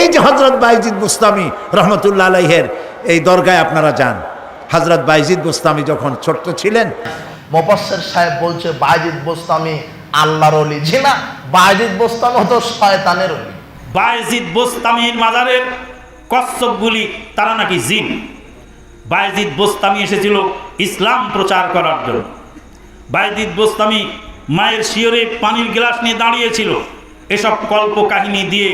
এই যে হজরত বাইজিদ বুস্তামি রহমতুল্লাহ আলাইহের এই দরগায় আপনারা যান। হজরত বাইজিদ বুস্তামি যখন ছোট্ট ছিলেন মোপাসের সাহেব বলছে, বাইজিদ বোস্তামি আল্লাহর অলি। জি না, বাইজিদ বোস্তামি হতো শয়তানের অলি। বায়জিদ বোস্তামির মাজারের কচ্ছপগুলি, তারা নাকি জিন। বাইজিদ বোস্তামি এসেছিল ইসলাম প্রচার করার জন্য। বাইজিদ বোস্তামি মায়ের শিয়রে পানির গ্লাস নিয়ে দাঁড়িয়েছিল। এসব কল্প কাহিনী দিয়ে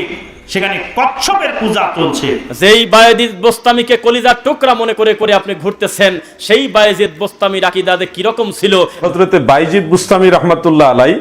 সেখানে কচ্ছপের পূজা চলছে। যেই বায়েজিদ বোস্তামিকে কলিজার টুকরা মনে করে করে আপনি ঘুরতেছেন সেই বায়েজিদ বোস্তামির আকিদাদে কীরকম ছিল? হজরতে বাইজিদ বুস্তামি রহমতুল্লাহ আলাই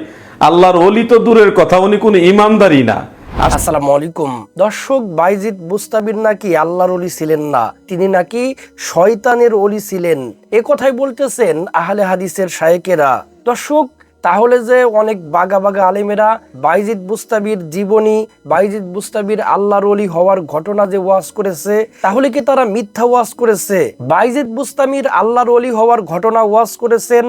আল্লাহর অলি তো দূরের কথা উনি কোন ইমানদারি না। আসসালামু আলাইকুম। দর্শক বাইজিদ বুস্তাবির নাকি আল্লাহর অলি ছিলেন না তিনি নাকি শয়তানের অলি ছিলেন। এ কথাই বলতেছেন আহলে হাদিসের শায়েকেরা। দর্শক তাহলে যে অনেক বাগা বাগা আলেমেরা বাইজিদ বুস্তাবির জীবনী, বাইজিদ বুস্তাবির আল্লাহর অলি হওয়ার ঘটনা যে ওয়াজ করেছে, তাহলে কি তারা মিথ্যা ওয়াজ করেছে? বাইজিদ বুস্তামির আল্লাহর অলি হওয়ার ঘটনা ওয়াজ করেছেন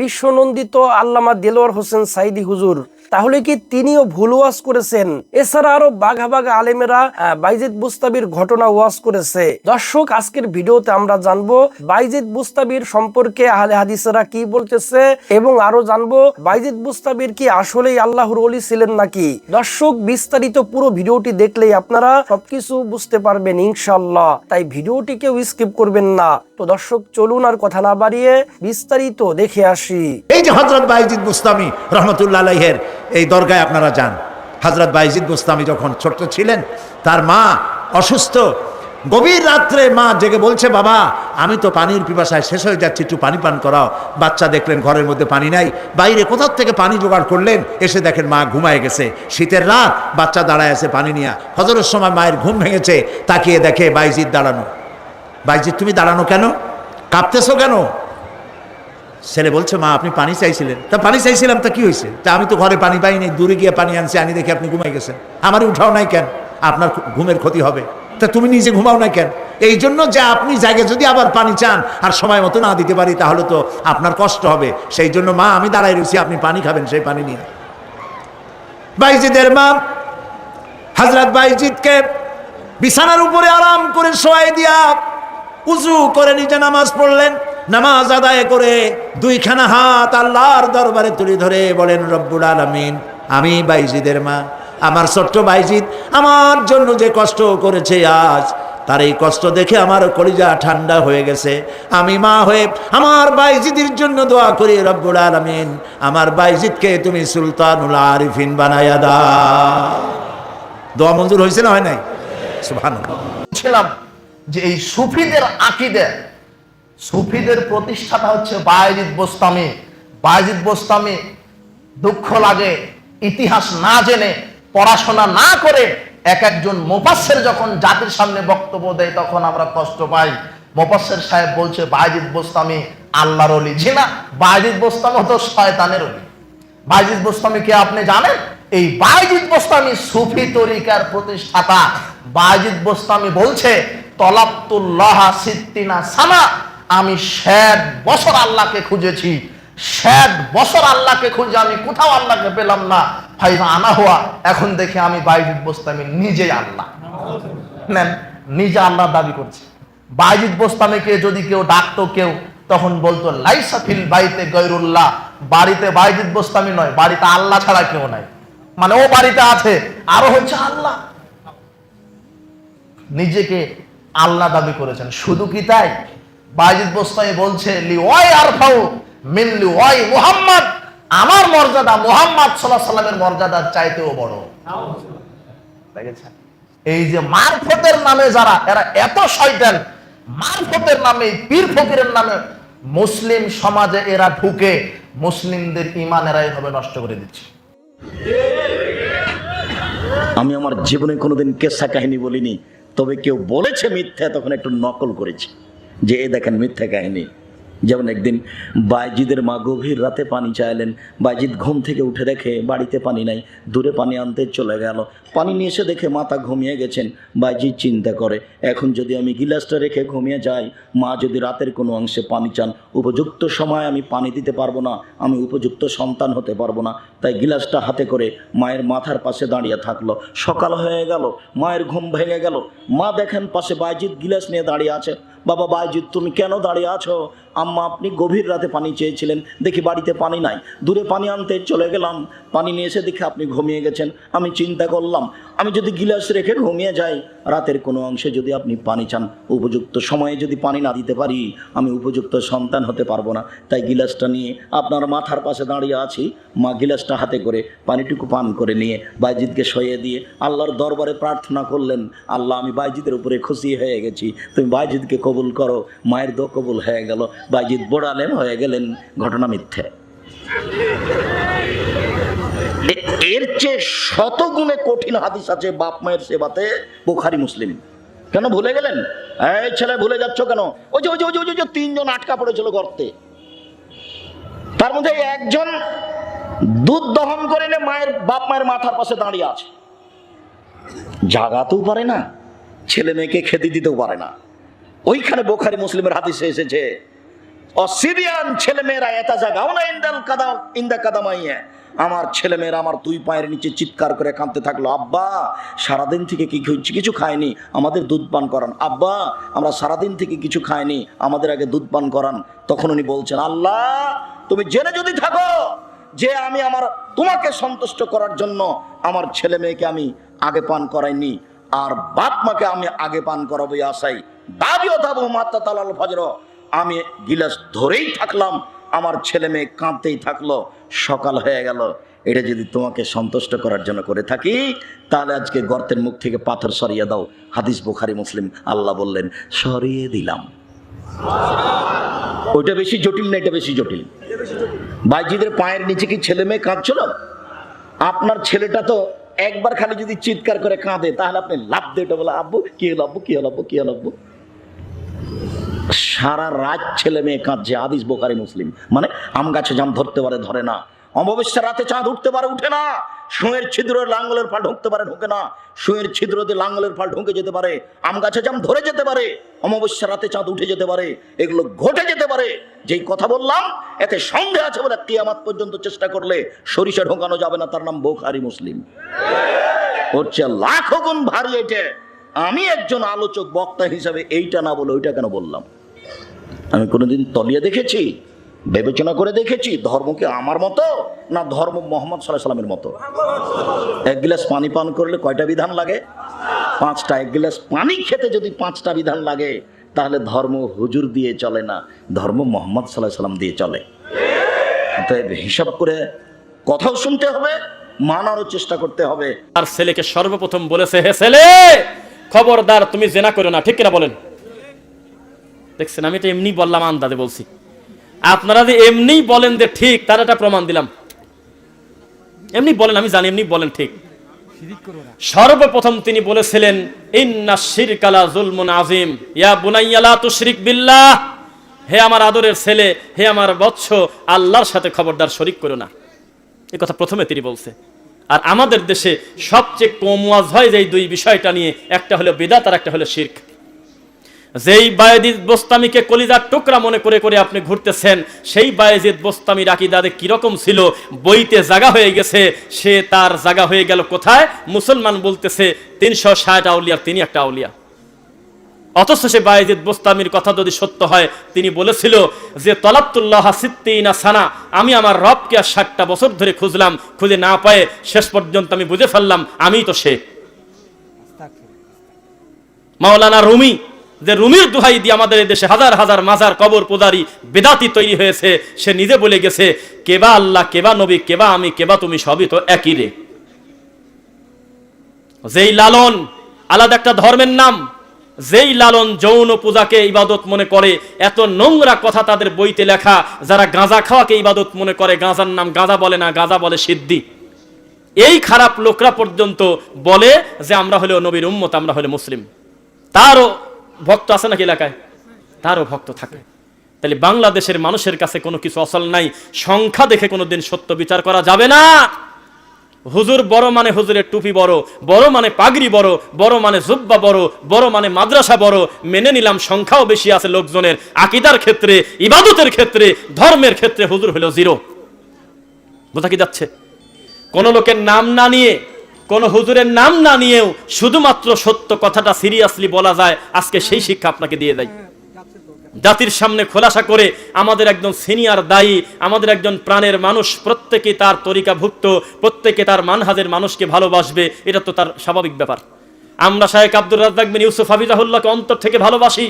বিশ্বনন্দিত আল্লামা দেলোয়ার হোসেন সাইদি হুজুর। তাহলে কি তিনিও ভুল ওয়াজ করেছেন? এছাড়া আরও বাঘা বাঘা আলেমেরা বাইজিদ বুস্তাবির ঘটনা ওয়াজ করেছে। দর্শক, আজকের ভিডিওতে আমরা জানব বাইজিদ বুস্তাবির সম্পর্কে আহলে হাদিসেরা কি বলতেছে এবং আরও জানব বাইজিদ বুস্তাবির কি আসলেই আল্লাহর ওলি ছিলেন নাকি? দর্শক, বিস্তারিত পুরো ভিডিওটি দেখলেই আপনারা সবকিছু বুঝতে পারবেন ইনশাল্লাহ তাই ভিডিওটি কেউ স্কিপ করবেন না। তো দর্শক, চলুন আর কথা না বাড়িয়ে বিস্তারিত দেখে আসি। এই যে হজরত বাইজিদ বুস্তামি রহমতুল্লাহ আলাইহের এই দরগায় আপনারা যান। হজরত বাইজিদ বুস্তামি যখন ছোট্ট ছিলেন, তার মা অসুস্থ। গভীর রাত্রে মা জেগে বলছে, বাবা, আমি তো পানির পিপাসায় শেষ হয়ে যাচ্ছি, একটু পানি পান করাও। বাচ্চা দেখলেন, ঘরের মধ্যে পানি নাই। বাইরে কোথার থেকে পানি জোগাড় করলেন? এসে দেখেন মা ঘুমায় গেছে। শীতের রাত, বাচ্চা দাঁড়ায় আছে পানি নিয়ে। হজরের সময় মায়ের ঘুম ভেঙেছে, তাকিয়ে দেখে বাইজিদ দাঁড়ানো। বাইজিদ, তুমি দাঁড়ানো কেন? কাঁপতেছো কেন? ছেলে বলছে, মা, আপনি পানি চাইছিলেন। তা পানি চাইছিলাম, তা কি হয়েছে? তা আমি তো ঘরে পানি পাইনি দূরে গিয়ে পানি আনছি, আনি দেখে আপনি ঘুমাই গেছেন। আমার উঠাও নাই কেন? আপনার ঘুমের ক্ষতি হবে। তা তুমি নিজে ঘুমাও না কেন? এই জন্য যে আপনি জায়গায় যদি আবার পানি চান আর সময় মতো না দিতে পারি, তাহলে তো আপনার কষ্ট হবে। সেই জন্য মা, আমি দাঁড়াই রয়েছি আপনি পানি খাবেন, সেই পানি নিয়ে। বাইজিদের মা হজরত বাইজিদকে বিছানার উপরে আরাম করে শোয়াই দিয়া উজু করে নিজে নামাজ পড়লেন। নামাজ আদায় করে দুইখানা হাত আল্লাহর দরবারে তুলে ধরে বলেন, রব্বুল আলামিন, আমি বাইজিদের মা, আমার ছোট্ট বাইজিদ, আমার জন্য যে কষ্ট করেছে আজ, তার এই কষ্ট দেখে আমার কলিজা ঠান্ডা হয়ে গেছে। আমি মা হয়ে আমার বাইজিদের জন্য দোয়া করি, রব্বুল আলামিন, আমার বাইজিদকে তুমি সুলতানুল আরিফিন বানায়া দা দোয়া মঞ্জুর হয়েছে না হয় নাই? ছিলাম যে এই সুফিদের আকিদে সুফিদের প্রতিষ্ঠাতা হচ্ছে বায়জিদ বোস্তামি। বায়জিদ বোস্তামি দুঃখ লাগে, ইতিহাস না জেনে, পড়াশোনা না করে এক একজন মোপাসের যখন জাতির সামনে বক্তব্য দেয়, তখন আমরা কষ্ট পাই। মোপাসের সাহেব বলছে, বায়জিদ বোস্তামি আল্লাহর অলি। জি না বায়জিদ বোস্তামি হতো শয়তানের অলি। বাইজিদ বোস্তামি কে আপনি জানেন? এই বাইজিদ বোস্তামি সুফি তরিকার প্রতিষ্ঠাতা। বাইজিদ বোস্তামি বলছে তলাপ্তুল্লাহ সিদ্দিনা সানা আমি ষাট বছর আল্লাহকে খুঁজেছি। ষাট বছর আল্লাহকে খুঁজে আমি কোথাও আল্লাহকে পেলাম না। ফাইজা আনা হওয়া এখন দেখে আমি বাইজিদ বোস্তামি নিজেই আল্লাহ। নেন, নিজে আল্লাহ দাবি করছে। বাইজিদ বোস্তামিকে যদি কেউ ডাকতো কেউ, তখন বলতো লাইসাফিল বাইতে গৈরুল্লাহ। বাড়িতে বাইজিদ বোস্তামি নয়, বাড়িতে আল্লাহ ছাড়া কেউ নাই। মানে ও বাড়িতে আছে, আরও হচ্ছে আল্লাহ। নিজেকে আল্লাহ দাবি করেছেন। শুধু কি তাই? বাইজিদ বোস্তামি বলছে লি ওয়াই আরফাউ মিন লি ওয়াই মুহাম্মদ। আমার মর্যাদা মুহাম্মদ সাল্লাল্লাহু সাল্লামের মর্যাদার চাইতেও বড়। এই যে মারফতের নামে যারা, এরা এত শয়তান, মারফতের নামে, পীর ফকিরের নামে মুসলিম সমাজে এরা ঢুকে মুসলিমদের ইমান এরা এভাবে নষ্ট করে দিচ্ছে। আমি আমার জীবনে কোনোদিন কেসা কাহিনী বলিনি, তবে কেউ বলেছে মিথ্যা, তখন একটু নকল করেছি। যে এ দেখেন মিথ্যা কাহিনী যেমন একদিন বাইজিদের মা গভীর রাতে পানি চাইলেন। বাইজিদ ঘুম থেকে উঠে দেখে বাড়িতে পানি নাই, দূরে পানি আনতে চলে গেল। পানি নিয়ে এসে দেখে মাতা ঘুমিয়ে গেছেন। বাইজিদ চিন্তা করে, এখন যদি আমি গিলাসটা রেখে ঘুমিয়ে যাই, মা যদি রাতের কোনো অংশে পানি চান, উপযুক্ত সময় আমি পানি দিতে পারব না, আমি উপযুক্ত সন্তান হতে পারব না। তাই গিলাসটা হাতে করে মায়ের মাথার পাশে দাঁড়িয়ে থাকল। সকাল হয়ে গেল, মায়ের ঘুম ভেঙে গেল। মা দেখেন পাশে বাইজিদ গিলাস নিয়ে দাঁড়িয়ে আছে। বাবা বাইজিৎ তুমি কেন দাঁড়িয়ে আছো? আম্মা, আপনি গভীর রাতে পানি চেয়েছিলেন, দেখি বাড়িতে পানি নাই। দূরে পানি আনতে চলে গেলাম। পানি নিয়ে এসে দেখে আপনি ঘুমিয়ে গেছেন। আমি চিন্তা করলাম আমি যদি গিলাস রেখে ঘুমিয়ে যাই, রাতের কোনো অংশে যদি আপনি পানি চান, উপযুক্ত সময়ে যদি পানি না দিতে পারি, আমি উপযুক্ত সন্তান হতে পারব না। তাই গিলাসটা নিয়ে আপনার মাথার পাশে দাঁড়িয়ে আছি। মা গিলাসটা হাতে করে পানিটুকু পান করে নিয়ে বাইজিদকে সইয়ে দিয়ে আল্লাহর দরবারে প্রার্থনা করলেন, আল্লাহ, আমি বাইজিদের উপরে খুশি হয়ে গেছি। তুমি বাইজিদকে কবুল করো। মায়ের দো কবুল হয়ে গেল। বাইজিদ বোড়ালেম হয়ে গেলেন। ঘটনা মিথ্যে। এর চেয়ে শত গুণে কঠিন হাদিস আছে বাপ মায়ের সেবাতে বোখারি মুসলিম। কেন ভুলে গেলেন? এই ছেলে ভুলে যাচ্ছ কেন? ওই যে ওই যে ওই যে, ওই যে, তিনজন আটকা পড়েছিল গর্তে। তার মধ্যে একজন দুধ দহন করে এনে মায়ের বাপ মায়ের মাথার পাশে দাঁড়িয়ে আছে। জাগাতেও পারে না ছেলে মেয়েকে খেতে দিতেও পারে না। ওইখানে বোখারি মুসলিমের হাদিসে এসেছে অসিরিয়ান ছেলে মেয়েরা এতা জাগাও না ইন্দাল কাদা ইন্দা কাদামাইয়া আমার ছেলে মেয়েরা আমার দুই পায়ের নিচে চিৎকার করে কাঁদতে থাকল, আব্বা, সারাদিন থেকে কি কিছু খায়নি? আমাদের দুধ পান করান। আব্বা, আমরা সারাদিন থেকে কিছু খাইনি আমাদের আগে দুধ পান করান। তখন উনি বলছেন, আল্লাহ, তুমি জেনে যদি থাকো যে আমি আমার, তোমাকে সন্তুষ্ট করার জন্য আমার ছেলে মেয়েকে আমি আগে পান করাইনি, আর বাপ মাকে আমি আগে পান করাবো আশাই দাবিও দাবো মাত্রা তালাল ফজর। আমি গিলাস ধরেই থাকলাম আমার ছেলে মেয়ে কাঁদতেই থাকল, সকাল হয়ে গেল। এটা যদি তোমাকে সন্তুষ্ট করার জন্য করে থাকি, তাহলে আজকে গর্তের মুখ থেকে পাথর সরিয়ে দাও। হাদিস বুখারি, মুসলিম, আল্লাহ বললেন, সরিয়ে দিলাম। ওইটা বেশি জটিল না, এটা বেশি জটিল? বাইজিদের পায়ের নিচে কি ছেলে মেয়ে কাঁদছিল? আপনার ছেলেটা তো একবার খালি যদি চিৎকার করে কাঁদে, তাহলে আপনি লাভ দিয়ে ওটা বলে, আব্বু, কি আব্বু কি আব্বু কি আব্বু? সারা রাত ছেলে মেয়ে কাঁদছে, আদিস বোকারি মুসলিম। মানে আম গাছে জাম ধরতে পারে, ধরে না। অমাবস্যা রাতে চাঁদ উঠতে পারে, উঠে না। সুয়ের ছিদ্র লাঙ্গলের ফাল ঢুকতে পারে, ঢুকে না। সুয়ের ছিদ্র দিয়ে লাঙ্গলের ফাল ঢুকে যেতে পারে, আম গাছে জাম ধরে যেতে পারে। অমাবস্যা রাতে চাঁদ উঠে যেতে পারে, এগুলো ঘটে যেতে পারে। যেই কথা বললাম, এতে সন্দেহ আছে বলে কিয়ামাত পর্যন্ত চেষ্টা করলে সরিষা ঢোকানো যাবে না, তার নাম বোখারি মুসলিম। চেয়ে লাখো গুণ ভারী এটা। আমি একজন আলোচক, বক্তা হিসাবে এইটা না বলে ওইটা কেন বললাম? আমি কোনোদিন তলিয়ে দেখেছি, বিবেচনা করে দেখেছি ধর্ম কি আমার মতো না ধর্ম মোহাম্মদ সাল্লাহ সাল্লামের মতো? এক গ্লাস পানি পান করলে কয়টা বিধান লাগে? পাঁচটা। এক গ্লাস পানি খেতে যদি পাঁচটা বিধান লাগে, তাহলে ধর্ম হুজুর দিয়ে চলে না, ধর্ম মোহাম্মদ সাল্লাহ সাল্লাম দিয়ে চলে। অতএব হিসাব করে কথাও শুনতে হবে, মানারও চেষ্টা করতে হবে। আর ছেলেকে সর্বপ্রথম বলেছে, হে ছেলে, খবরদার তুমি জেনা করো না। ঠিক কিনা বলেন? দেখছেন আমি এটা এমনি বললাম আন্দাজে বলছি। আপনারা যে এমনি বলেন যে ঠিক তার একটা প্রমাণ দিলাম। এমনি বলেন আমি জানি এমনি বলেন ঠিক। সর্বপ্রথম তিনি বলেছিলেন ইন্না শিরকালা জুলমুন আজিম ইয়া বুনাইয়ালা তুশরিক বিল্লাহ। হে আমার আদরের ছেলে হে আমার বৎস আল্লাহর সাথে খবরদার শরিক করো না। এই কথা প্রথমে তিনি বলছে। আর আমাদের দেশে সবচেয়ে কম ওয়াজ হয় যে এই দুই বিষয়টা নিয়ে একটা হলো বেদাত আর একটা হলো শির্ক। যেই বায়েজিদ বোস্তামিকে কলিজার টুকরা মনে করে করে আপনি ঘুরতেছেন সেই বায়েজিদ বোস্তামির আকিদাদে কীরকম ছিল? বইতে জাগা হয়ে গেছে সে তার জাগা হয়ে গেল কোথায়? মুসলমান বলতেছে তিনশো ষাট আউলিয়ার তিনি একটা আউলিয়া। অথচ সে বায়েজিদ বোস্তামির কথা যদি সত্য হয় তিনি বলেছিল যে তলাতুল্লাহ সিদ্দিনা সানা আমি আমার রবকে আর ষাটটা বছর ধরে খুঁজলাম খুঁজে না পায়ে শেষ পর্যন্ত আমি বুঝে ফেললাম আমিই তো সে। মাওলানা রুমি যে রুমির দোহাই দিয়ে আমাদের এই দেশে হাজার হাজার মাজার কবর পূজারি বেদাতি তৈরি হয়েছে, সে নিজে বলে গেছে, কেবা আল্লাহ, কেবা নবী, কেবা আমি, কেবা তুমি, সবই তো একই রে। যেই লালন আলাদা একটা ধর্মের নাম, যেই লালন যৌন পূজাকে ইবাদত মনে করে, এত নোংরা কথা তাদের বইতে লেখা, যারা গাঁজা খাওয়াকে ইবাদত মনে করে, গাঁজার নাম গাঁজা বলে না, গাঁজা বলে সিদ্ধি এই খারাপ লোকরা পর্যন্ত বলে যে আমরা হলো নবীর উম্মত, আমরা হলে মুসলিম। তারও ভক্ত আছে নাকি এলাকায়? তারও ভক্ত থাকে। তাহলে বাংলাদেশের মানুষের কাছে কোনো কিছু অসল নাই। সংখ্যা দেখে কোনো দিন সত্য বিচার করা যাবে না। হুজুর বড় মানে হুজুরের টুপি বড় বড় মানে পাগড়ি বড় বড় মানে জুব্বা বড় বড় মানে মাদ্রাসা বড়। মেনে নিলাম সংখ্যাও বেশি আছে লোকজনের। আকিদার ক্ষেত্রে, ইবাদতের ক্ষেত্রে, ধর্মের ক্ষেত্রে হুজুর হলো জিরো। বোঝা কি যাচ্ছে? কোন লোকের নাম না নিয়ে কোন হুজুরের নাম না নিয়েও শুধুমাত্র সত্য কথাটা সিরিয়াসলি বলা যায়, আজকে সেই শিক্ষা আপনাকে দিয়ে দেয়। জাতির সামনে খোলাসা করে আমাদের একজন সিনিয়র দায়ী, আমাদের একজন প্রাণের মানুষ, প্রত্যেকে তার তরিকাভুক্ত, প্রত্যেকে তার মানহাজের মানুষকে ভালোবাসবে, এটা তো তার স্বাভাবিক ব্যাপার। আমরা শাহেক আব্দুর রাজ্জাক বিন ইউসুফ হাবিজাহুল্লাহকে অন্তর থেকে ভালোবাসি।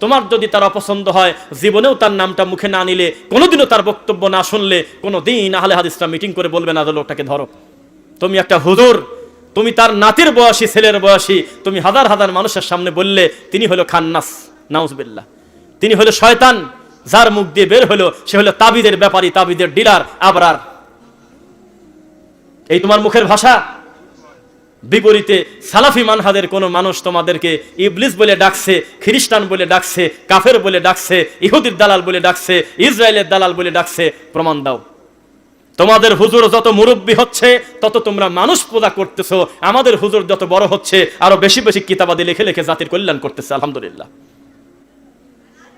তোমার যদি তার অপছন্দ হয়, জীবনেও তার নামটা মুখে না নিলে, কোনোদিনও তার বক্তব্য না শুনলে কোনো দিন আহলে হাদিসরা মিটিং করে বলবে না লোকটাকে ধরো। তুমি একটা হুজুর, তুমি তার নাতির বয়সী, ছেলের বয়সী, তুমি হাজার হাজার মানুষের সামনে বললে তিনি হলো খান্নাস, নাউজবিল্লাহ। তিনি হলো শয়তান, যার মুখ দিয়ে বের হলো, সে হলো তাবিদের ব্যাপারী, তাবিদের ডিলার, আবরার। এই তোমার মুখের ভাষা? বিপরীতে সালাফি মানহাদের কোনো মানুষ তোমাদেরকে ইবলিস বলে ডাকছে, খ্রিস্টান বলে ডাকছে, কাফের বলে ডাকছে, ইহুদির দালাল বলে ডাকছে, ইসরায়েলের দালাল বলে ডাকছে, প্রমাণ দাও। তোমাদের হুজুর যত মুরব্বী হচ্ছে, তত তোমরা মানুষ পূজা করতেছো। আমাদের হুজুর যত বড় হচ্ছে, আরও বেশি বেশি কিতাবাদি লিখে লিখে জাতির কল্যাণ করতেছে, আলহামদুলিল্লাহ।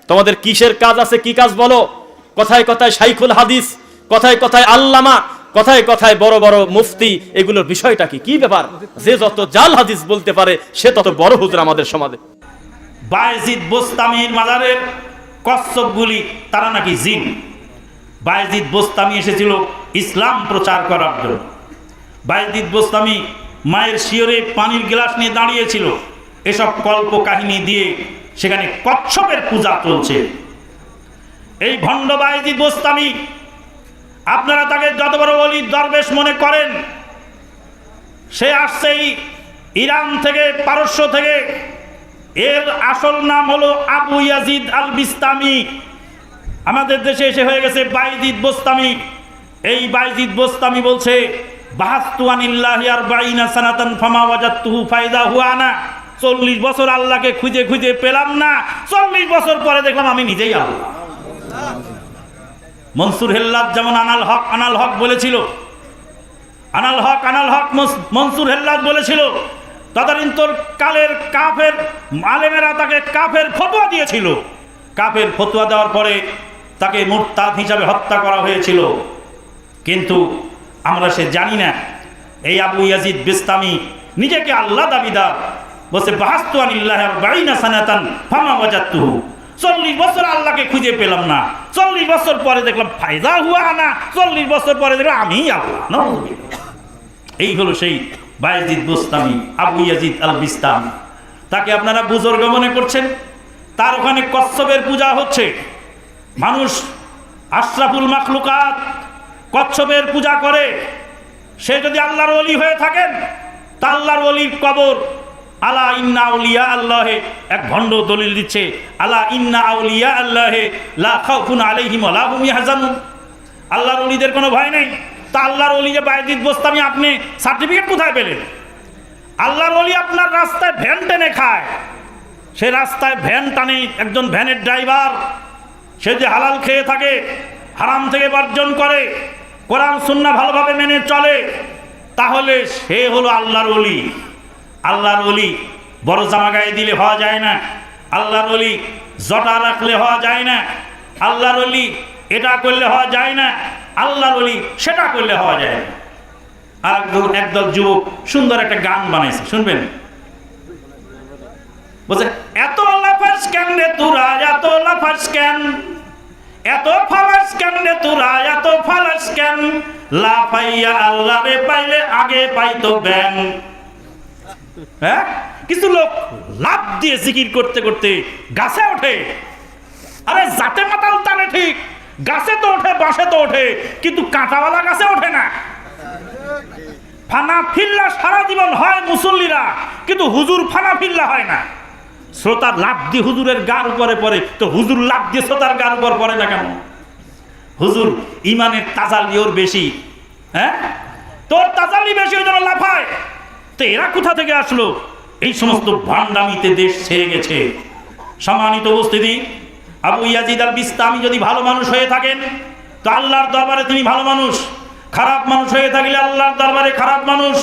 তোমাদের কিসের কাজ আছে, কি কাজ বলো? কথায় কথায় শাইখুল হাদিস, কথায় কথায় আল্লামা, কথায় কথায় বড় বড় মুফতি, এগুলোর বিষয়টা কি? কি ব্যাপার? যে যত জাল হাদিস বলতে পারে, সে তত বড় হুজুর আমাদের সমাজে। বায়জিদ বোস্তামির মাজারের কচ্ছপগুলি, তারা নাকি জিন? বায়জিদ বোস্তামি এসেছিল ইসলাম প্রচার করার জন্য। বায়জিদ বোস্তামি মায়ের শিওরে পানির গ্লাস নিয়ে দাঁড়িয়েছিল। এসব কল্প কাহিনী দিয়ে সেখানে কচ্ছপের পূজা চলছে। এই ভণ্ড বায়জিদ বোস্তামি, আপনারা তাকে যত বড় বলি দরবেশ মনে করেন, সে আসছে এই ইরান থেকে, পারস্য থেকে। এর আসল নাম হলো আবু ইয়াজিদ আল বিস্তামি আমাদের দেশে এসে হয়ে গেছে বাইজিদ বোস্তামি। এই বাইজিদ বোস্তামি বলছে চল্লিশ বছর আল্লাহকে খুঁজে খুঁজে পেলাম না, চল্লিশ বছর পরে দেখলাম আমি নিজেই আল্লাহ। মনসুর হেল্লাদ যেমন আনাল হক আনাল হক বলেছিল। আনাল হক আনাল হক মনসুর হেল্লাদ বলেছিল। তদানীন্তর কালের কাফের আলেমেরা তাকে কাফের ফতোয়া দিয়েছিল। কাফের ফতোয়া দেওয়ার পরে তাকে মুরতাদ হিসাবে হত্যা করা হয়েছিল। কিন্তু আমরা সে জানি না। এই আবু ইয়াজিদ বিস্তামি নিজেকে আল্লাহ দাবিদার। বসে বাহাস্তু আনিল্লাহ বাইনা সানাতান ফামা ওয়াজাতুহু চল্লিশ বছর আল্লাহকে খুঁজে পেলাম না। চল্লিশ বছর পরে দেখলাম, ফায়দা হুয়া না চল্লিশ বছর পরে দেখলাম, আমি আল্লাহ। এই হলো সেই Bayezid Bostami, Abu Yazid al Bistami তাকে আপনারা বুজুর্গ মনে করছেন? তার ওখানে কচ্ছপের পূজা হচ্ছে। মানুষ আশরাফুল মাখলুকাত কচ্ছপের পূজা করে, সে যদি আল্লাহর অলি হয়ে থাকেন, তা আল্লাহর অলির কবর। আলা ইন্না আউলিয়া আল্লাহে, এক ভণ্ড দলিল দিচ্ছে, আলা ইন্না আউলিয়া আল্লাহে, লা খাউফুন আলাইহিম লা হুম আল্লাহর অলিদের কোনো ভয় নেই। তা আল্লাহর অলি যে বাইজিদ বস্তামি আপনি সার্টিফিকেট কোথায় পেলেন? আল্লাহর অলি আপনার রাস্তায় ভ্যান টেনে খায়। সে রাস্তায় ভ্যান টানে একজন ভ্যানের ড্রাইভার। সে যে হালাল খেয়ে থাকে, হারাম থেকে বর্জন করে, কোরআন সুন্না ভালোভাবে মেনে চলে, তাহলে সে হলো আল্লাহর অলি আল্লাহর অলি বড় জামা গায়ে দিলে হওয়া যায় না, আল্লাহর অলি জটা রাখলে হওয়া যায় না, আল্লাহর অলি এটা করলে হওয়া যায় না, আল্লাহর অলি সেটা করলে হওয়া যায় না। আর একদল যুবক সুন্দর একটা গান বানাইছে, শুনবেন? বলছে, এত লাফাস কেন রে তোরা? এত লাফাস কেন? এত ফালাস কেন রে তোরা? এত ফালাস কেন? লাফাইয়া আল্লাহ রে পাইলে আগে পাইতো ব্যাং। হ্যাঁ? কিছু লোক লাভ দিয়ে জিকির করতে করতে গাছে ওঠে। আরে জাতে মাতাল টানে ঠিক। গাছে তো ওঠে বাসে তো ওঠে, কিন্তু কাঁটাওয়ালা গাছে ওঠে না। ফানা ফিল্লা সারা জীবন হয় মুসল্লিরা, কিন্তু হুজুর ফানা ফিল্লা হয় না। শ্রোতার লাভ দিয়ে হুজুরের গার উপরে পড়ে, তো হুজুর লাভ দিয়ে শ্রোতার গার উপর পড়ে না কেন? হুজুর, ইমানের তাজালি ওর বেশি হ্যাঁ? তোর তাজালি বেশি, ওই জন্য লাফায় তো এরা কোথা থেকে আসলো? এই সমস্ত ভান্ডামিতে দেশ ছেড়ে গেছে। সম্মানিত উপস্থিতি, আবু ইয়াজিদ আল বিস্তামি যদি ভালো মানুষ হয়ে থাকেন, তো আল্লাহর দরবারে তিনি ভালো মানুষ। খারাপ মানুষ হয়ে থাকলে আল্লাহর দরবারে খারাপ মানুষ।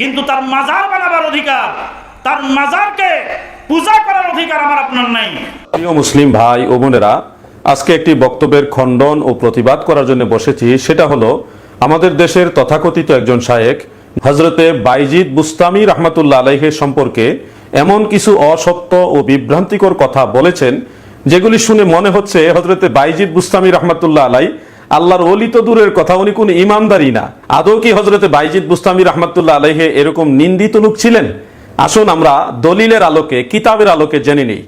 কিন্তু তার মাজার বানাবার অধিকার, তার মাজারকে পূজা করার অধিকার আমার আপনার নাই। প্রিয় মুসলিম ভাই ও বোনেরা, আজকে একটি বক্তব্যের খণ্ডন ও প্রতিবাদ করার জন্য বসেছি। সেটা হলো, আমাদের দেশের তথাকথিত একজন শায়েক হজরতে বাইজিদ বুস্তামি রহমাতুল্লাহ আলাইহের সম্পর্কে এমন কিছু অসত্য ও বিভ্রান্তিকর কথা বলেছেন, যেগুলি শুনে মনে হচ্ছে হজরতে বাইজিদ বুস্তামি রহমাতুল্লাহ আলাই আল্লাহর অলি তো দূরের কথা, উনি কোন ইমানদারি না। আদৌ কি হজরতে বাইজিদ বুস্তামি রহমাতুল্লাহ আলাইহে এরকম নিন্দিত লোক ছিলেন? আসুন আমরা দলিলের আলোকে, কিতাবের আলোকে জেনে নিই।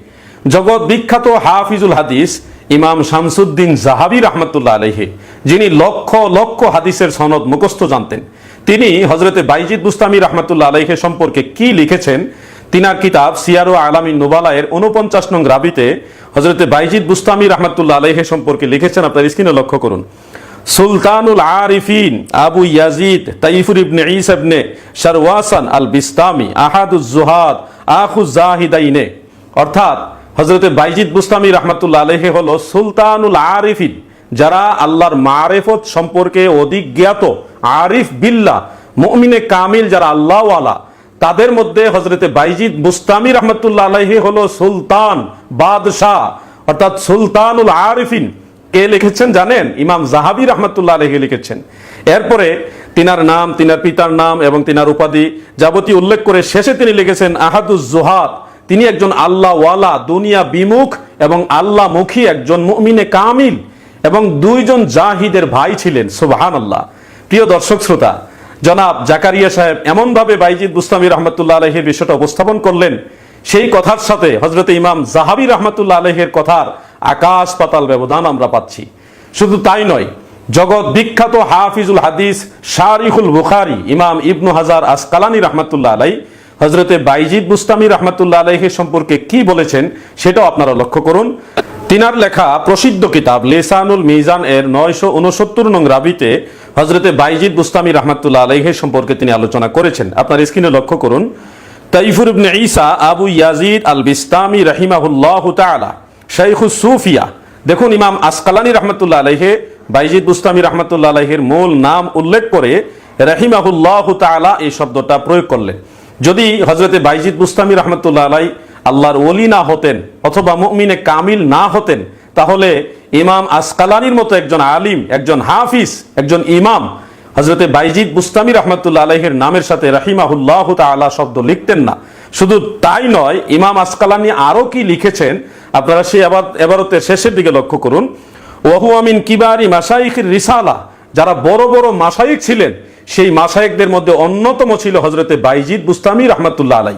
জগৎ বিখ্যাত হাফিজুল হাদিস ইমাম শামসুদ্দিন জাহাবি রহমতুল্লাহ আলহে যিনি লক্ষ লক্ষ হাদিসের সনদ মুখস্থ জানতেন। তিনি হজরতে বাইজিদ বুস্তামি রহমতুল্লাহ আলহে সম্পর্কে কি লিখেছেন? তিনার কিতাব সিয়ারো আলামী নোবালায়ের উনপঞ্চাশ নং রাবিতে হজরতে বাইজিদ বুস্তামি রহমতুল্লাহ আলহে সম্পর্কে লিখেছেন। আপনার স্ক্রিনে লক্ষ্য করুন। সুলতানুল Arifin Abu Yazid, Taifur ibn Isa ibn Sharwasan al Bistami আহাদুজ জুহাদ, আখুজ জাহিদাইনে। অর্থাৎ হজরতে বাইজিদ বুস্তামি রহমতুল্লাহ আলহে হলো সুলতানুল আরিফিন, যারা আল্লাহর মারেফত সম্পর্কে অধিক জ্ঞাত। আরিফ বিল্লাহ মুমিনে কামিল যারা আল্লাহওয়ালা, তাদের মধ্যে হজরতে বাইজিদ বুস্তামি রহমতুল্লাহ আলহি হলো সুলতান বাদশাহ। অর্থাৎ সুলতানুল আরিফিন কে লিখেছেন জানেন? ইমাম জাহাবি রহমতুল্লাহ আলহি লিখেছেন। এরপরে তিনার নাম, তিনার পিতার নাম এবং তিনার উপাধি যাবতীয় উল্লেখ করে শেষে তিনি লিখেছেন আহাদুজ জোহাদ। তিনি একজন আল্লাহ ওয়ালা দুনিয়া বিমুখ এবং আল্লাহ মুখী একজন মুমিনে কামিল এবং দুইজন জাহিদের ভাই ছিলেন সুবাহান আল্লাহ প্রিয় দর্শক শ্রোতা, জনাব জাকারিয়া সাহেব এমনভাবে বাইজিদ বুস্তামি রহমতুল্লাহ আলহের বিষয়টা উপস্থাপন করলেন। সেই কথার সাথে হজরত ইমাম জাহাবি রহমতুল্লাহ আলহের কথার আকাশ পাতাল ব্যবধান আমরা পাচ্ছি। শুধু তাই নয়, জগৎ বিখ্যাত হাফিজুল হাদিস শারিহুল বুখারি, ইমাম ইবনু হাজার আসকালানি রহমতুল্লাহ আলাই হজরতে বাইজিদ বুস্তামি রহমতুল্লাহ আলাইহের সম্পর্কে কি বলেছেন সেটাও আপনারা লক্ষ্য করুন। তিনার লেখা প্রসিদ্ধ কিতাব লেসানুল মিজান এর নয়শো উনসত্তর নং রাবিতে হজরতে বাইজিদ বুস্তামি রহমতুল্লাহ আলাইহের সম্পর্কে তিনি আলোচনা করেছেন। আপনার স্ক্রিনে লক্ষ্য করুন, Taifur ibn Isa Abu Yazid al Bistami রাহিমাহুল্লাহ তাআলা শাইখুস সুফিয়া। দেখুন, ইমাম আসকালানি রহমতুল্লাহ আলাইহে, বাইজিদ বুস্তামি রহমতুল্লাহ আলাইহের মূল নাম উল্লেখ করে রাহিমাহুল্লাহ তাআলা এই শব্দটা প্রয়োগ করলেন। যদি হজরতে বাইজিদ বুস্তামি রহমতুল্লাহ আলাই আল্লাহর ওলি না হতেন অথবা মুমিনে কামিল না হতেন, তাহলে ইমাম আসকালানির মতো একজন আলিম, একজন হাফিজ, একজন ইমাম হজরতে বাইজিদ বুস্তামি রহমতুল্লাহ আলহের নামের সাথে রাহিমাহুল্লাহ তালা শব্দ লিখতেন না। শুধু তাই নয়, ইমাম আসকালানি আরও কি লিখেছেন? আপনারা সেই আবার এবারতের শেষের দিকে লক্ষ্য করুন। ওহু আমিন কিবারি মাসাইখির রিসালা। যারা বড় বড় মাসাইক ছিলেন, সেই মাসায়েকদের মধ্যে অন্যতম ছিল হজরতে বাইজিদ বুস্তামি রহমতুল্লাহ আলাই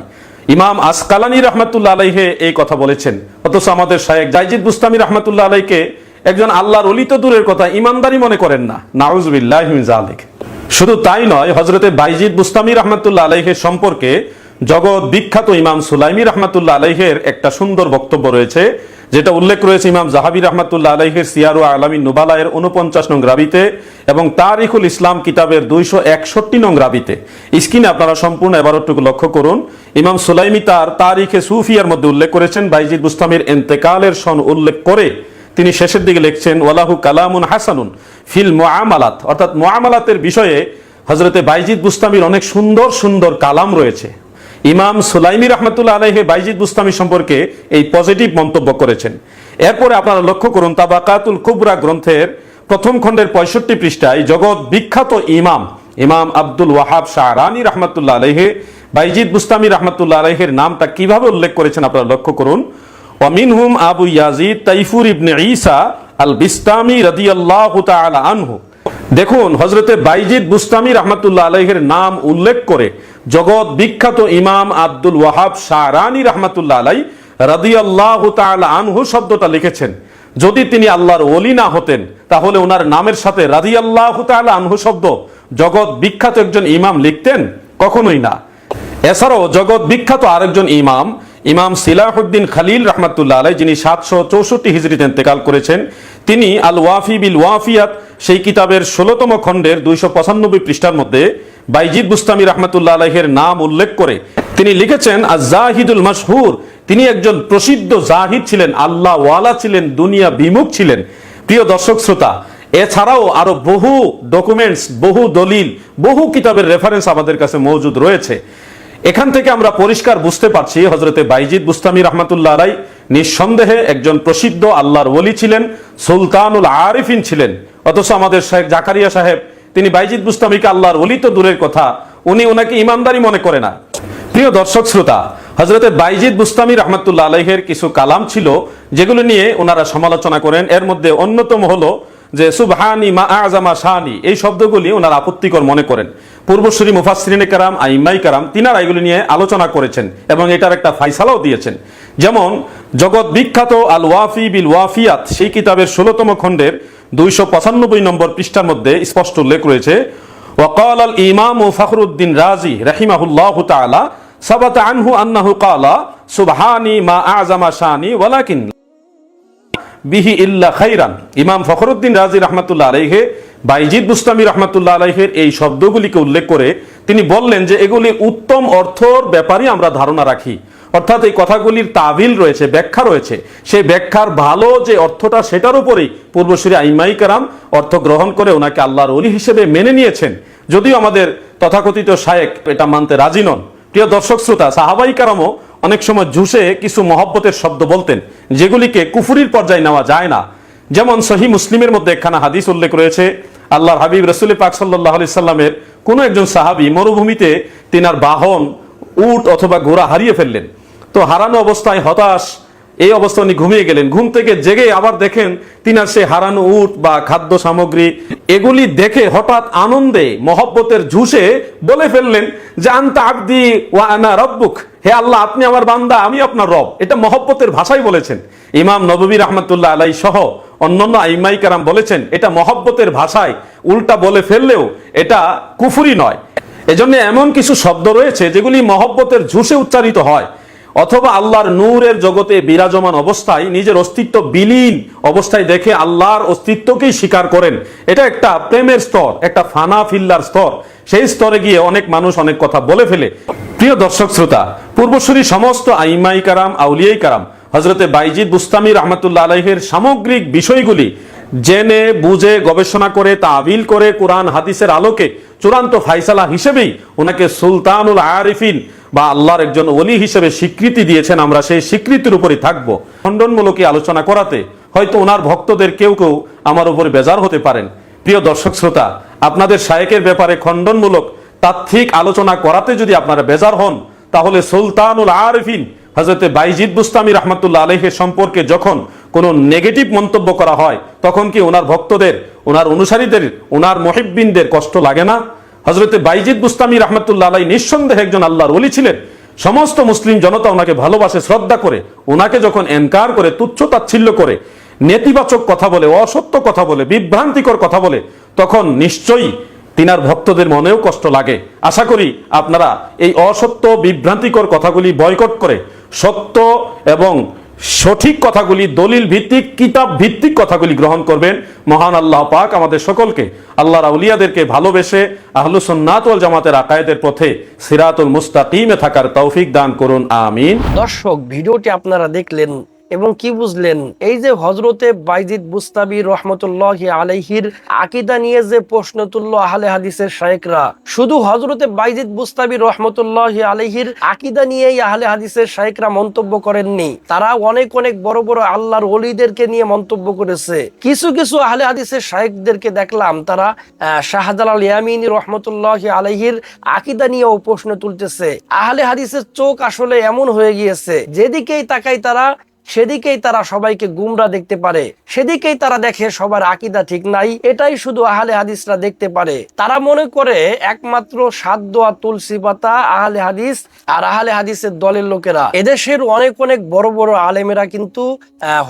ইমাম আসকালানি রহমতুল্লাহ আলাইহে এই কথা বলেছেন। অথচ আমাদের শায়েক জাইজিদ বুস্তামি রহমতুল্লাহ আলাইকে একজন আল্লাহর অলিত দূরের কথা, ইমানদারি মনে করেন না। নাউজবিল্লাহ শুধু তাই নয় হজরতে বাইজিদ বুস্তামি রহমতুল্লাহ আলাইহের সম্পর্কে জগৎ বিখ্যাত ইমাম সুলাইমি রহমতুল্লাহ আলাইহের একটা সুন্দর বক্তব্য রয়েছে, যেটা উল্লেখ রয়েছে ইমাম জাহাবি রহমতুল্লাহ আলাইহের সিয়ারু আলামী নুবালায়ের উনপঞ্চাশ নং রাবিতে এবং তারিখুল ইসলাম কিতাবের দুইশো একষট্টি নং রাবিতে। স্ক্রিনে আপনারা সম্পূর্ণ এবারটুকু লক্ষ্য করুন। ইমাম সুলাইমি তার তারিখে সুফিয়ার মধ্যে উল্লেখ করেছেন, বাইজিদ বুস্তামির এন্তেকালের সন উল্লেখ করে তিনি শেষের দিকে লিখছেন, ওয়ালাহু কালামুন হাসানুন ফিল মোয়ামালাত অর্থাৎ মোয়ামালাতের বিষয়ে হজরতে বাইজিদ বুস্তামির অনেক সুন্দর সুন্দর কালাম রয়েছে। ইমাম সুলাইমি রহমতুল্লাহ আলহে বাইজিদ বুস্তামি সম্পর্কে এই পজিটিভ মন্তব্য করেছেন। এরপরে আপনারা লক্ষ্য করুন, তাবাকাতুল কুবরা গ্রন্থের প্রথম খণ্ডের পঁয়ষট্টি পৃষ্ঠায় জগৎ বিখ্যাত ইমাম ইমাম আব্দুল ওয়াহাব শাহরানি রহমতুল্লাহ আলহে বাইজিদ বুস্তামি রহমতুল্লাহ আলহের নামটা কীভাবে উল্লেখ করেছেন আপনারা লক্ষ্য করুন। ওয়ামিনহুম Abu Yazid Taifur ibn Isa al Bistami রাদিয়াল্লাহু তাআলা আনহু। দেখুন হজরতে বাইজিদ বুস্তামি রহমতুল্লাহ আলহের নাম উল্লেখ করে জগৎ বিখ্যাত ইমাম আব্দুল ওয়াহাব শাহরানি রহমতুল্লাহ আলাই রাদিয়াল্লাহু তাআলা আনহু শব্দটা লিখেছেন। যদি তিনি আল্লাহর ওলি না হতেন, তাহলে ওনার নামের সাথে রাদিয়াল্লাহু তাআলা আনহু শব্দ জগৎ বিখ্যাত একজন ইমাম লিখতেন? কখনোই না। এছাড়াও জগৎ বিখ্যাত আরেকজন ইমাম ইমাম সিলাহুদ্দিন খালিল রহমাতুল্লাহ আলাই যিনি সাতশো চৌষট্টি হিজড়িতে ইন্তেকাল করেছেন, তিনি আল ওয়াফি বিল ওয়াফিয়াত সেই কিতাবের ষোলতম খণ্ডের দুইশো পঁচানব্বই পৃষ্ঠার মধ্যে বাইজিদ বুস্তামি রহমতুল্লাহ আলহের নাম উল্লেখ করে তিনি লিখেছেন আজাহিদুল মশহুর, তিনি একজন প্রসিদ্ধ জাহিদ ছিলেন আল্লাহ ওয়ালা ছিলেন, দুনিয়া বিমুখ ছিলেন। প্রিয় দর্শক শ্রোতা, এছাড়াও আরও বহু ডকুমেন্টস বহু দলিল, বহু কিতাবের রেফারেন্স আমাদের কাছে মজুদ রয়েছে। এখান থেকে আমরা পরিষ্কার বুঝতে পারছি হজরতে বাইজিদ বুস্তামি রহমাতুল্লাহ আলাই নিঃসন্দেহে একজন প্রসিদ্ধ আল্লাহর ওলি ছিলেন, সুলতানুল আরিফিন ছিলেন। অথচ আমাদের শেখ জাকারিয়া সাহেব, তিনি বাইজিদ বুস্তামিকে আল্লাহর ওলি তো দূরের কথা, উনি ওনাকে ইমানদারি মনে করে না। প্রিয় দর্শক শ্রোতা হজরতে বাইজিদ বুস্তামি রহমতুল্লাহ আলাইহের কিছু কালাম ছিল, যেগুলো নিয়ে ওনারা সমালোচনা করেন। এর মধ্যে অন্যতম হলো যে, সুবহানি মা আজামা শাহানি এই শব্দগুলি ওনারা আপত্তিকর মনে করেন। পূর্বশ্রী মুফাসরিনে কারাম, আইমাই কারাম, তিনারা এগুলি নিয়ে আলোচনা করেছেন এবং এটার একটা ফাইসালাও দিয়েছেন। যেমন, জগৎ বিখ্যাত আল ওয়াফি বিল ওয়াফিয়াত সেই কিতাবের ষোলোতম খণ্ডের দুইশো পঁচানব্বই নম্বর পৃষ্ঠার মধ্যে স্পষ্ট উল্লেখ রয়েছে, ওয়াকাল আল ইমাম ফখরুদ্দিন রাজি রাহিমাহুল্লাহ তালা সাবাত আনহু আন্নাহু কালা, সুবহানি মা আজামা শানি ওয়ালাকিন বিহি ইল্লা খাইরান। ইমাম ফখরুদ্দিন রাজি রহমতুল্লাহ আলাইহে বাইজিদ বুস্তামি রহমাতুল্লাহ আলাইহের এই শব্দগুলিকে উল্লেখ করে তিনি বললেন যে এগুলি উত্তম অর্থর ব্যাপারে আমরা ধারণা রাখি। অর্থাৎ এই কথাগুলির তাবিল রয়েছে, ব্যাখ্যা রয়েছে। সেই ব্যাখ্যার ভালো যে অর্থটা সেটার উপরেই পূর্বশ্রী আইমাই কারাম অর্থ গ্রহণ করে ওনাকে আল্লাহর অলি হিসেবে মেনে নিয়েছেন। যদিও আমাদের তথাকথিত শায়েক এটা মানতে রাজি নন। প্রিয় দর্শক শ্রোতা, সাহাবাই কারামও অনেক সময় ঝুসে কিছু মহব্বতের শব্দ বলতেন, যেগুলিকে কুফুরির পর্যায়ে নেওয়া যায় না। যেমন সহি মুসলিমের মধ্যে একখানা হাদিস উল্লেখ রয়েছে, আল্লাহর হাবিব রসুল পাক সাল্লাহ আলি সাল্লামের কোনো একজন সাহাবি মরুভূমিতে তিনার বাহন, উট অথবা ঘোড়া হারিয়ে ফেললেন। তো হারানো অবস্থায় হতাশ এই অবস্থা উনি ঘুমিয়ে গেলেন। ঘুম থেকে জেগে আবার দেখেন তিনার সে হারানো উট বা খাদ্য সামগ্রী, এগুলি দেখে হঠাৎ আনন্দে, মহব্বতের ঝুসে বলে ফেললেন যে, আন্তা আব্দি ওয়া আনা রব্বুক। হে আল্লাহ, আপনি আমার বান্দা, আমি আপনার রব। এটা মহব্বতের ভাষায় বলেছেন। ইমাম নববী রহমতুল্লাহ আলাই সহ অন্যান্য আইমাই কারাম বলেছেন, এটা মহব্বতের ভাষায় উল্টা বলে ফেললেও এটা কুফুরি নয়। এজন্য এমন কিছু শব্দ রয়েছে যেগুলি মহব্বতের ঝুসে উচ্চারিত হয়। অথবা আল্লাহর নূরের জগতে বিরাজমান অবস্থায় নিজের অস্তিত্ব বিলীন অবস্থায় দেখে আল্লাহর অস্তিত্বকেই স্বীকার করেন। এটা একটা প্রেমের স্তর, একটা ফানা ফিল্লার স্তর। সেই স্তরে গিয়ে অনেক মানুষ অনেক কথা বলে ফেলে। প্রিয় দর্শক শ্রোতা, পূর্বসূরি সমস্ত আইমাই কারাম, আউলিয়াই কারাম হজরতে বাইজিদ বুস্তামি রহমতুল্লাহ আলহের সামগ্রিক বিষয়গুলি জেনে, বুঝে, গবেষণা করে, তাবিল করে, কোরআন, হাদিসের আলোকে চূড়ান্ত ফাইসালা হিসেবেই ওনাকে সুলতানুল আরিফিন বা আল্লাহর একজন অলি হিসেবে স্বীকৃতি দিয়েছেন। আমরা সেই স্বীকৃতির উপরই থাকব। খণ্ডনমূলক এই আলোচনা করাতে হয়তো ওনার ভক্তদের কেউ কেউ আমার উপরে বেজার হতে পারেন। প্রিয় দর্শক শ্রোতা, আপনাদের শায়েকের ব্যাপারে খণ্ডনমূলক তাত্ত্বিক আলোচনা করাতে যদি আপনারা বেজার হন, তাহলে সুলতানুল আরিফিন হজরতে বাইজিদ বুস্তামি রহমতুল্লাহ আলহের সম্পর্কে যখন কোনো নেগেটিভ মন্তব্য করা হয়, তখন কি ওনার ভক্তদের, ওনার অনুসারীদের, ওনার মহিবিনদের কষ্ট লাগে না? হজরতে বাইজিদ বুস্তামি রহমতুল্লাহ আলাই নিঃসন্দেহে একজন আল্লাহর ওলি ছিলেন। সমস্ত মুসলিম জনতা ওনাকে ভালোবাসে, শ্রদ্ধা করে, ওনাকে যখন এনকার করে, তুচ্ছ তাচ্ছিল্য করে, নেতিবাচক কথা বলে, অসত্য কথা বলে, বিভ্রান্তিকর কথা বলে, তখন নিশ্চয়ই তিনার ভক্তদের মনেও কষ্ট লাগে। আশা করি আপনারা এই অসত্য, বিভ্রান্তিকর কথাগুলি বয়কট করে, সত্য এবং সঠিক কথাগুলি, দলিল ভিত্তিক, কিতাব ভিত্তিক কথাগুলি গ্রহণ করবেন। মহান আল্লাহ পাক আমাদের সকলকে আল্লাহ রাউলিয়াদেরকে ভালোবেসে আহলুসন্নাতল জামাতের আকায়েদের পথে সিরাতুল মুস্তাকিমে থাকার তৌফিক দান করুন, আমিন। দর্শক, ভিডিওটি আপনারা দেখলেন এবং কি বুঝলেন? এই যে হজরতে বাইজিদ বুস্তাবি রহমতুল্লাহ আলাইহির আকিদা নিয়ে যে প্রশ্ন তুলল আহলে হাদিসের শায়েকরা, শুধু হজরতে বাইজিদ বুস্তাবি রহমতুল্লাহ আলাইহির আকিদা নিয়েই আহলে হাদিসের শায়েকরা মন্তব্য করেননি। তারা অনেক অনেক বড় বড় আল্লাহর অলিদেরকে নিয়ে মন্তব্য করেছে। কিছু কিছু আহলে হাদিসের শায়েকদেরকে দেখলাম, তারা শাহজালাল ইয়ামিনী রহমতুল্লাহ আলাইহির আকিদা নিয়েও প্রশ্ন তুলতেছে। আহলে হাদিসের চোখ আসলে এমন হয়ে গিয়েছে, যেদিকেই তাকাই তারা সেদিকেই তারা সবাইকে গুমরা দেখতে পারে। সেদিকেই তারা দেখে সবার আকিদা ঠিক নাই। এটাই শুধু আহলে হাদিসরা দেখতে পারে। তারা মনে করে একমাত্র সাত দোয়া তুলসী পাতা আহলে হাদিস আর আহলে হাদিসের দলের লোকেরা। এদেশের অনেক অনেক বড় বড় আলেমেরা কিন্তু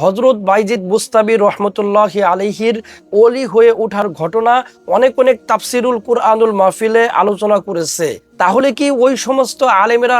হজরত বাইজিদ বুস্তাবি রহমতুল্লাহ আলিহির ওলি হয়ে ওঠার ঘটনা অনেক অনেক তাফসিরুল কুরআনুল মাহফিলে আলোচনা করেছে। তাহলে কি ওই সমস্ত আলেমেরা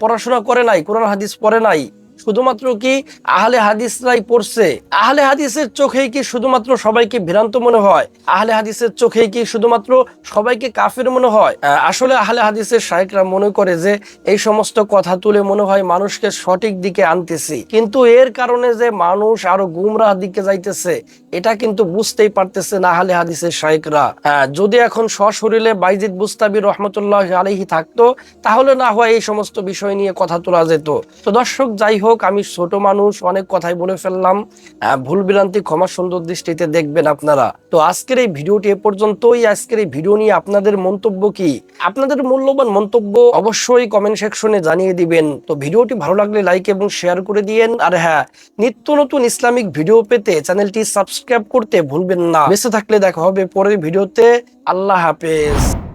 পড়াশোনা করে নাই, কোরআন হাদিস পড়ে নাই? শুধুমাত্র কি আহলে হাদিসরাই পড়ছে? আহলে হাদিসের চোখেই কি শুধুমাত্র সবাইকে ভ্রান্ত মনে হয়? আহলে হাদিসের চোখেই কি শুধুমাত্র সবাইকে কাফের মনে হয়? আসলে আহলে হাদিসের শায়েকরা মনে করে যে এই সমস্ত কথা তুলে মনে হয় মানুষকে সঠিক দিকে আনতেছি। কিন্তু এর কারণে যে মানুষ আরও গুমরাহ দিকে যাইতেছে এটা কিন্তু বুঝতেই পারতেছে না আহলে হাদিসের শায়েকরা। হ্যাঁ, যদি এখন সশরীরে বাইজিদ বুস্তাবি রহমতুল্লাহ আলহি থাকতো তাহলে না হয় এই সমস্ত বিষয় নিয়ে কথা তোলা যেত। তো দর্শক যাই হোক আমি ছোট মানুষ, অনেক কথাই বলে ফেললাম। ভুল বিরান্তি ক্ষমা সুন্দর দৃষ্টিতে দেখবেন আপনারা। তো আজকের এই ভিডিওটি এ পর্যন্তই। আজকের এই ভিডিও নিয়ে আপনাদের মন্তব্য কি? আপনাদের মূল্যবান মন্তব্য অবশ্যই কমেন্ট সেকশনে জানিয়ে দিবেন। তো ভিডিওটি ভালো লাগলে লাইক এবং শেয়ার করে দিয়েন। আর হ্যাঁ নিত্য নতুন ইসলামিক ভিডিও পেতে চ্যানেলটি সাবস্ক্রাইব করতে ভুলবেন না। বেঁচে থাকলে দেখা হবে পরের ভিডিওতে। আল্লাহ হাফেজ।